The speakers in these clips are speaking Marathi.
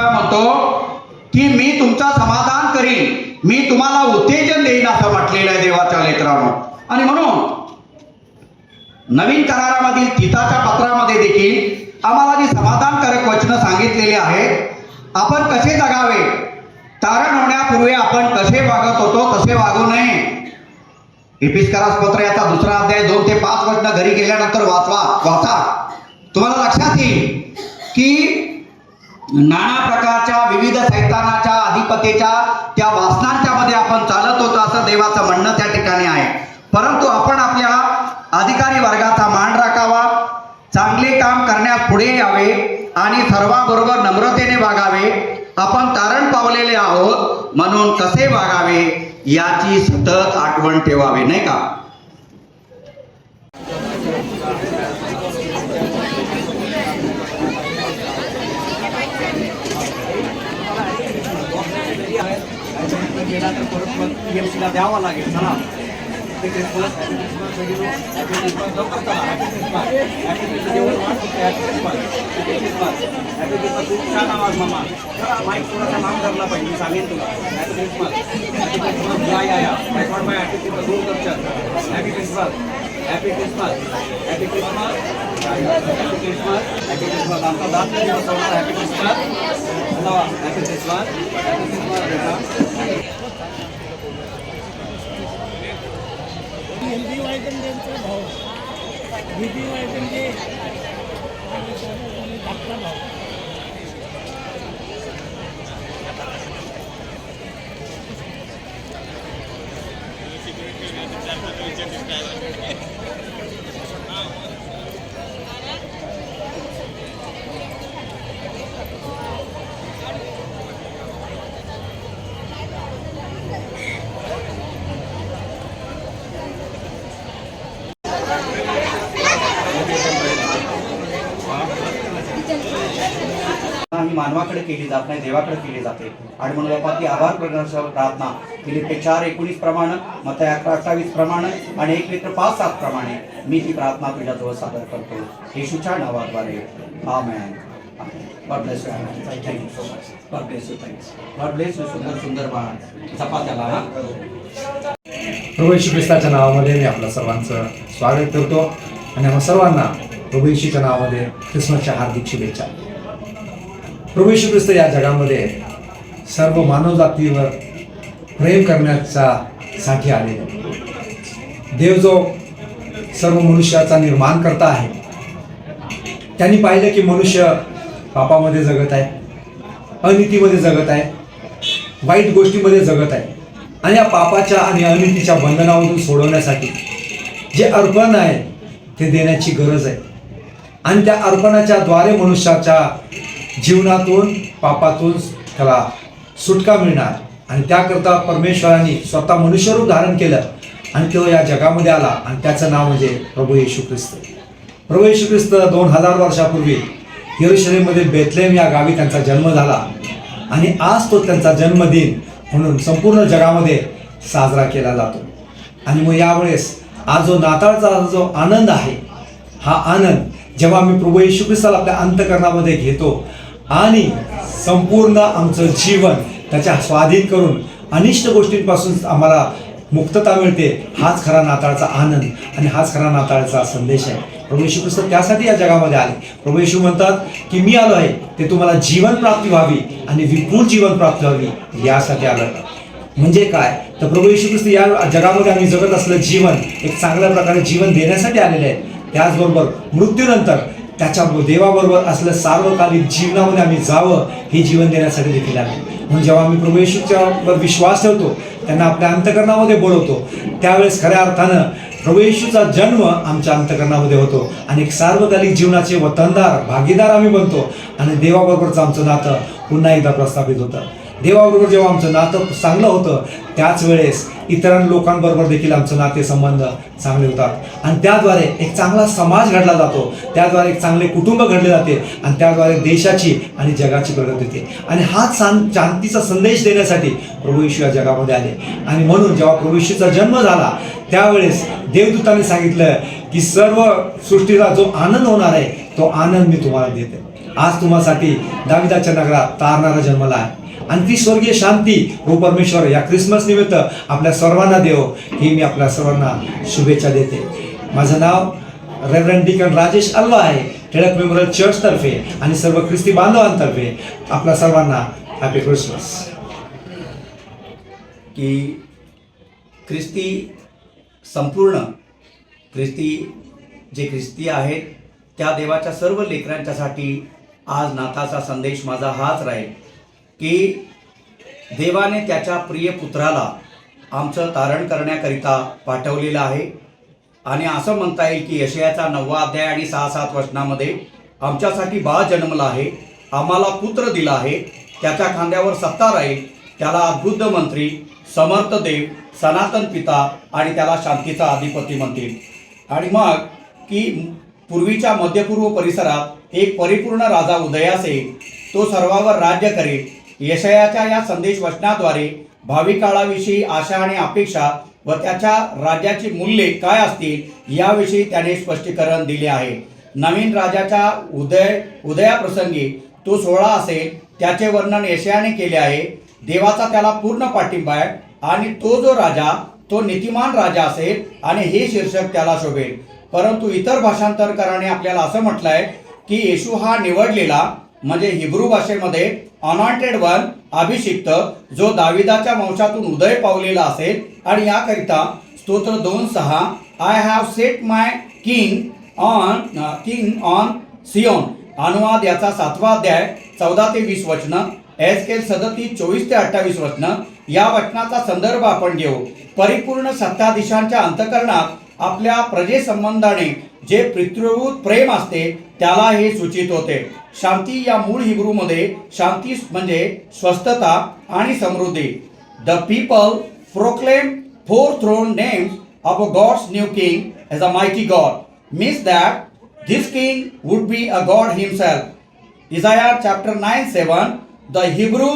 म्हणतो की मी तुमचा समाधान करीन. मी तुम्हाला उत्तेजन देईन असं म्हटलेलं आहे देवाच्या लेकरानं. आणि म्हणून नवीन करारामधील तिथाच्या पत्रामध्ये देखील आम्हाला जी समाधानकारक वचन सांगितलेली आहेत आपण कसे जगावे? तारण होण्यापूर्वी आपण कसे वागत होतो तसे वागू नये? एपिस्करास पत्र याचा दुसरा अध्याय दोन ते पाच वर्ष घरी गेल्यानंतर वाचवा. वाचा. तुम्हाला लक्षात येईल की नाना प्रकारच्या विविध सैतानाच्या अधिपतेच्या त्या वासनांच्या मध्ये आपण चालत होतो असं देवाचं म्हणणं त्या ठिकाणी आहे. परंतु आपण आपल्या अधिकारी वर्गाचा मान राखावा चांगले काम करण्यास पुढे यावे आणि सर्वांबरोबर नम्रतेने वागावे. आपण तारण पावलेले आहोत म्हणून कसे वागावे याची सतत आठवण ठेवावी नाही का? गेला तर परत द्यावा लागेल चला. छान आवाज़ मामा माईक थोडासा लांब धरला पाहिजे सांगेन तुला हॅपी क्रिसमस हॅपी क्रिसमस या या या रेकॉर्ड बाय हॅपी क्रिसमस दोन करतात happy Christmas happy Christmas happy Christmas happy Christmas happy Christmas आमचा दात कधी बसवणार happy Christmas happy Christmas happy Christmas बेटा हिंदी वायकन त्यांचा भाऊ हिंदी वायकन जे धाकटा भाऊ you. मानवाकडे केली जात नाही देवाकडे केली जाते. आणि म्हणून बाबा ती आभार प्रदर्शनावर प्रार्थना. फिलिपे चार एकोणीस प्रमाणे मत अकरा अठ्ठावीस प्रमाणे आणि एक लिटर पाच सात प्रमाणे मी ही प्रार्थना तुझ्याजवळ सादर करतो. येशूच्या नावाद्वारे. आमेन. God bless you thank you so much God bless you thanks सुंदर सुंदर बाळ जपा त्याला हा. प्रभू येशू ख्रिस्ताच्या नावामध्ये मी आपल्या सर्वांचं स्वागत करतो. आणि आम्हा सर्वांना प्रभू येशूच्या नावामध्ये ख्रिसमसच्या हार्दिक शुभेच्छा. प्रभू ख्रिस्त या जगामध्ये सर्व मानवजातीवर प्रेम करण्याचा साठी आले देव जो सर्व मनुष्याचा निर्माण करता आहे त्यांनी पाहिलं की मनुष्य पापामध्ये जगत आहे अनितीमध्ये जगत आहे वाईट गोष्टीमध्ये जगत आहे. आणि या पापाच्या आणि अनितीच्या बंधनामधून सोडवण्यासाठी जे अर्पण आहे ते देण्याची गरज आहे. आणि त्या अर्पणाच्या द्वारे मनुष्याच्या जीवनातून पापातून त्याला सुटका मिळणार. आणि त्याकरता परमेश्वराने स्वतः मनुष्यरूप धारण केलं आणि तो या जगामध्ये आला आणि त्याचं नाव म्हणजे प्रभू येशू ख्रिस्त. प्रभू येशू ख्रिस्त दोन हजार वर्षापूर्वी यरुशलेममध्ये बेथलेम या गावी त्यांचा जन्म झाला. आणि आज तो त्यांचा जन्मदिन म्हणून संपूर्ण जगामध्ये साजरा केला जातो. आणि मग यावेळेस आज जो नाताळचा जो आनंद आहे हा आनंद जेव्हा आम्ही प्रभू येशू ख्रिस्ताला आपल्या अंतकरणामध्ये घेतो आणि संपूर्ण आमचं जीवन त्याच्या स्वाधीन करून अनिष्ट गोष्टींपासून आम्हाला मुक्तता मिळते हाच खरा नाताळचा आनंद आणि हाच खरा नाताळचा संदेश आहे. प्रभू येशू ख्रिस्त त्यासाठी या जगामध्ये आले. प्रभू येशू म्हणतात की मी आलो आहे ते तुम्हाला जीवन प्राप्ती व्हावी आणि विपुल जीवन प्राप्त व्हावी यासाठी आलं म्हणजे काय? तर प्रभू येशू ख्रिस्त या जगामध्ये आम्ही जगत असलं जीवन एक चांगल्या प्रकारे जीवन देण्यासाठी आलेले आहे. त्याचबरोबर मृत्यूनंतर त्याच्या देवाबरोबर असलं सार्वकालिक जीवनामध्ये आम्ही जावं हे जीवन देण्यासाठी देखील आम्ही म्हणून जेव्हा आम्ही प्रभू विश्वास ठेवतो त्यांना आपल्या अंतकरणामध्ये बोलवतो त्यावेळेस खऱ्या अर्थानं प्रवेशूचा जन्म आमच्या अंतकरणामध्ये होतो. आणि एक सार्वकालिक जीवनाचे वतनदार भागीदार आम्ही बनतो. आणि देवाबरोबरचं आमचं नातं पुन्हा एकदा प्रस्थापित होतं. देवाबरोबर जेव्हा आमचं नातं चांगलं होतं त्याच वेळेस इतर लोकांबरोबर देखील आमचं नातेसंबंध चांगले होतात. आणि त्याद्वारे एक चांगला समाज घडला जातो. त्याद्वारे एक चांगले कुटुंब घडले जाते. आणि त्याद्वारे देशाची आणि जगाची प्रगती होते. आणि हाच सां शांतीचा संदेश देण्यासाठी प्रभू येशू या जगामध्ये आले. आणि म्हणून जेव्हा प्रभू येशूचा जन्म झाला त्यावेळेस देवदूतांनी सांगितलं की सर्व सृष्टीला जो आनंद होणार आहे तो आनंद मी तुम्हाला देते. आज तुम्हासाठी दाविदाच्या नगरात तारणारा जन्मला आहे. आणि ती स्वर्गीय शांती. हो परमेश्वर या क्रिसमस निमित्त आपल्या सर्वांना देव ही मी आपल्या सर्वांना शुभेच्छा देते. माझं नाव रेव्हरन डिकन राजेश अल्वा आहे. टिळक मेमोरियल चर्चतर्फे आणि सर्व ख्रिस्ती बांधवांतर्फे आपल्या सर्वांना हॅपी क्रिसमस की ख्रिस्ती संपूर्ण ख्रिस्ती जे ख्रिस्ती आहेत त्या देवाच्या सर्व लेकरांच्यासाठी आज नाताचा संदेश माझा हाच राहील. की देवाने त्याच्या प्रिय पुत्राला आमचं तारण करण्याकरिता पाठवलेलं आहे. आणि असं म्हणता येईल की यशयाचा नववा अध्याय आणि सहा सात वचनामध्ये आमच्यासाठी बाळ जन्मला आहे. आम्हाला पुत्र दिला आहे. त्याच्या खांद्यावर सत्ता राहील. त्याला अद्भुत मंत्री समर्थ देव सनातन पिता आणि त्याला शांतीचा अधिपती म्हणतील. आणि मग की पूर्वीच्या मध्यपूर्व परिसरात एक परिपूर्ण राजा उदयास येईल. तो सर्वावर राज्य करेल. यशयाच्या या संदेश वचनाद्वारे भावी काळाविषयी आशा आणि अपेक्षा व त्याच्या राज्याची मूल्ये काय असतील याविषयी त्याने स्पष्टीकरण दिले आहे. नवीन राजाच्या उदय उदयाप्रसंगी तो सोहळा असेल त्याचे वर्णन यशयाने केले आहे. देवाचा त्याला पूर्ण पाठिंबा आहे आणि तो जो राजा तो नीतिमान राजा असेल आणि हे शीर्षक त्याला शोभेल. परंतु इतर भाषांतरकाराने आपल्याला असं म्हटलं आहे की येशू हा निवडलेला म्हणजे हिब्रू भाषेमध्ये अनॉइंटेड वन अभिषिक्त जो दाविदाच्या वंशातून उदय पावलेला असेल. आणि याकरिता स्तोत्र दोन सहा I have set my king on king on Zion अनुवाद याचा सातवा अध्याय चौदा ते वीस वचनं एस के सदतीस चोवीस ते अठ्ठावीस वचनं. या वचनाचा संदर्भ आपण घेऊ. परिपूर्ण सत्ताधीशांच्या अंतकरणात आपल्या प्रजेसंबंधाने जे पितृभूत प्रेम असते त्याला हे सूचित होते. शांती या मूळ हिब्रूमध्ये शांती म्हणजे स्वस्थता आणि समृद्धी. The people proclaim four throne names of a God's new king as a mighty God means that this king would be a God himself Isaiah chapter nine seven the Hebrew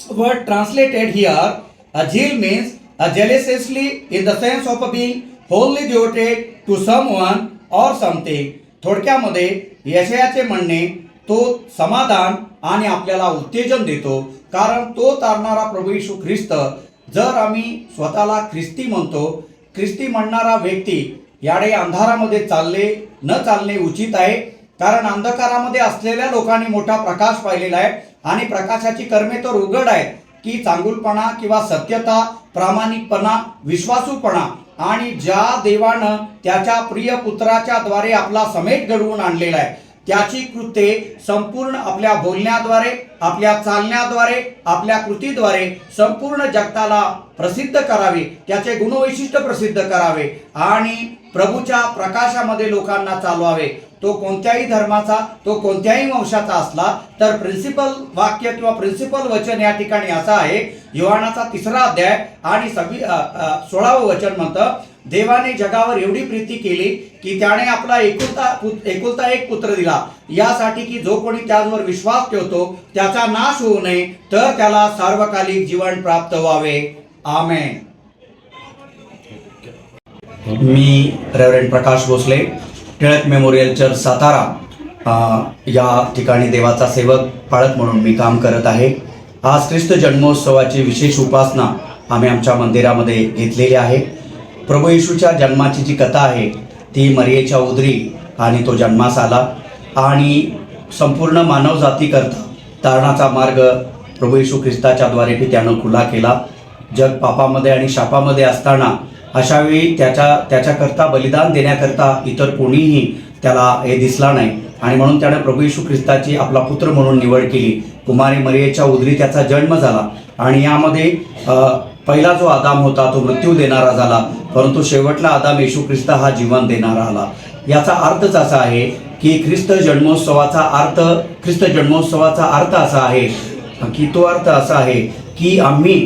word translated here a zeal means a jealously in the sense of a be wholly devoted to some one or सांगते थोडक्यामध्ये यशयाचे म्हणणे तो समाधान आणि आपल्याला उत्तेजन देतो. कारण तो तारणारा प्रभू येशू ख्रिस्त जर आम्ही स्वतःला ख्रिस्ती म्हणतो ख्रिस्ती म्हणणारा व्यक्ती याडे अंधारामध्ये चालले न चालणे उचित आहे. कारण अंधकारामध्ये असलेल्या लोकांनी मोठा प्रकाश पाहिलेला आहे आणि प्रकाशाची कर्मे तर उघड आहेत. की चांगुलपणा किंवा सत्यता प्रामाणिकपणा विश्वासूपणा आणि ज्या देवानं त्याच्या प्रिय पुत्राच्या द्वारे आपला समेट घडवून आणलेला आहे त्याची कृत्ये संपूर्ण आपल्या बोलण्याद्वारे आपल्या चालण्याद्वारे आपल्या कृतीद्वारे संपूर्ण जगताला प्रसिद्ध करावे त्याचे गुणवैशिष्ट्य प्रसिद्ध करावे आणि प्रभूच्या प्रकाशामध्ये लोकांना चालवावे. तो कोणत्याही धर्माचा तो कोणत्याही वंशाचा असला तर प्रिन्सिपल वाक्य किंवा प्रिन्सिपल वचन या ठिकाणी असं आहे. युवानाचा तिसरा अध्याय आणि सव्वी सोळावं वचन म्हणतं देवाने जगावर एवढी प्रीती केली की त्याने आपला एकुलता पुत- एकुलता एक पुत्र दिला. यासाठी की जो कोणी त्यावर विश्वास ठेवतो त्याचा नाश होऊ नये तर त्याला सार्वकालिक जीवन प्राप्त व्हावे. आमेन. मी reverend Prakash Bhosale Tilak memorial church Satara या ठिकाणी देवाचा सेवक पाळत म्हणून मी काम करत आहे. आज ख्रिस्त जन्मोत्सवाची विशेष उपासना आम्ही आमच्या मंदिरामध्ये घेतलेली आहे. प्रभू येशूच्या जन्माची जी कथा आहे ती मरियेच्या उदरी आणि तो जन्मास आला आणि संपूर्ण मानवजातीकरता तारणाचा मार्ग प्रभू येशू ख्रिस्ताच्या बी त्यानं खुला केला. जग पापामध्ये आणि शापामध्ये असताना अशावेळी त्याच्या त्याच्याकरता बलिदान देण्याकरता इतर कोणीही त्याला हे दिसला नाही. आणि म्हणून त्यानं प्रभू येशू ख्रिस्ताची आपला पुत्र म्हणून निवड केली. कुमारी मरियेच्या उदरी त्याचा जन्म झाला. आणि यामध्ये पहिला जो आदाम होता तो मृत्यू देणारा झाला परंतु शेवटला आदाम येशू ख्रिस्त हा जीवन देणारा आला. याचा अर्थच असा आहे की ख्रिस्त जन्मोत्सवाचा अर्थ ख्रिस्त जन्मोत्सवाचा अर्थ असा आहे की तो अर्थ असा आहे की आम्ही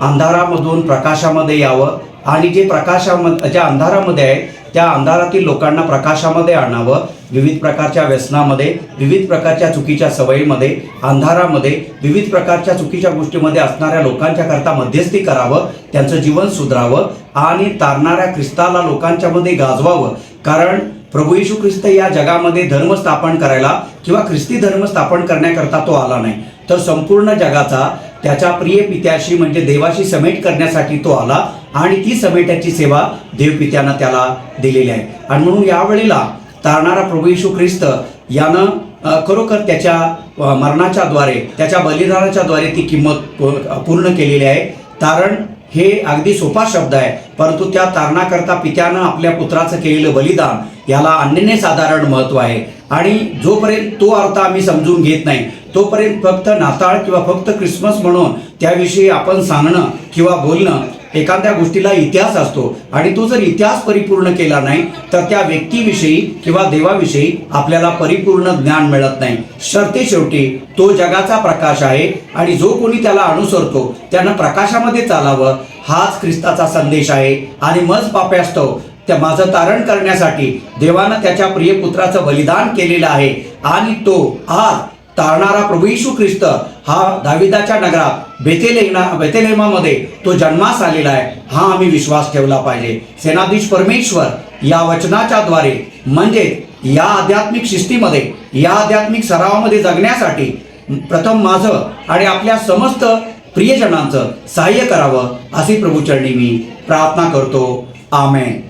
अंधारामधून प्रकाशामध्ये यावं आणि जे प्रकाशामध्ये ज्या अंधारामध्ये आहे त्या अंधारातील लोकांना प्रकाशामध्ये आणावं विविध प्रकारच्या व्यसनामध्ये विविध प्रकारच्या चुकीच्या सवयीमध्ये अंधारामध्ये विविध प्रकारच्या चुकीच्या गोष्टीमध्ये असणाऱ्या लोकांच्या करता मध्यस्थी करावं त्यांचं जीवन सुधारावं आणि तारणाऱ्या ख्रिस्ताला लोकांच्यामध्ये गाजवावं. कारण प्रभू येशू ख्रिस्त या जगामध्ये धर्म स्थापन करायला किंवा ख्रिस्ती धर्म स्थापन करण्याकरता तो आला नाही. तर संपूर्ण जगाचा त्याच्या प्रिय पित्याशी म्हणजे देवाशी समेट करण्यासाठी तो आला आणि ती समेट्याची सेवा देवपित्यानं त्याला दिलेली आहे. आणि म्हणून यावेळेला तारणारा प्रभू येशू ख्रिस्त यानं खरोखर त्याच्या मरणाच्या द्वारे त्याच्या बलिदानाच्या द्वारे ती किंमत पूर्ण केलेली आहे. तारण हे अगदी सोपा शब्द आहे परंतु त्या तारणाकरता पित्यानं आपल्या पुत्राचं केलेलं बलिदान याला अन्यने साधारण महत्त्व आहे. आणि जोपर्यंत तो अर्थ आम्ही समजून घेत नाही तोपर्यंत फक्त नाताळ किंवा फक्त क्रिसमस म्हणून त्याविषयी आपण सांगणं किंवा बोलणं एखाद्या गोष्टीला इतिहास असतो आणि तो जर इतिहास परिपूर्ण केला नाही तर त्या व्यक्तीविषयी किंवा देवाविषयी आपल्याला परिपूर्ण ज्ञान मिळत नाही. शर्ते शेवटी तो जगाचा प्रकाश आहे आणि जो कोणी त्याला अनुसरतो त्यानं प्रकाशामध्ये चालावं हाच ख्रिस्ताचा संदेश आहे. आणि मज पाप्यास्तव त्या माझं तारण करण्यासाठी देवानं त्याच्या प्रिय पुत्राचं बलिदान केलेलं आहे. आणि तो आज तारणारा प्रभू येशू ख्रिस्त हा दाविदाच्या नगरात बेतेलेना बेतेलेमामध्ये तो जन्मास आलेला आहे. हा आम्ही विश्वास ठेवला पाहिजे. सेनाधीश परमेश्वर या वचनाच्या द्वारे म्हणजे या आध्यात्मिक शिस्तीमध्ये या आध्यात्मिक सरावामध्ये जगण्यासाठी प्रथम माझं आणि आपल्या समस्त प्रियजनांचं सहाय्य करावं अशी प्रभूचरणी मी प्रार्थना करतो. आमेन.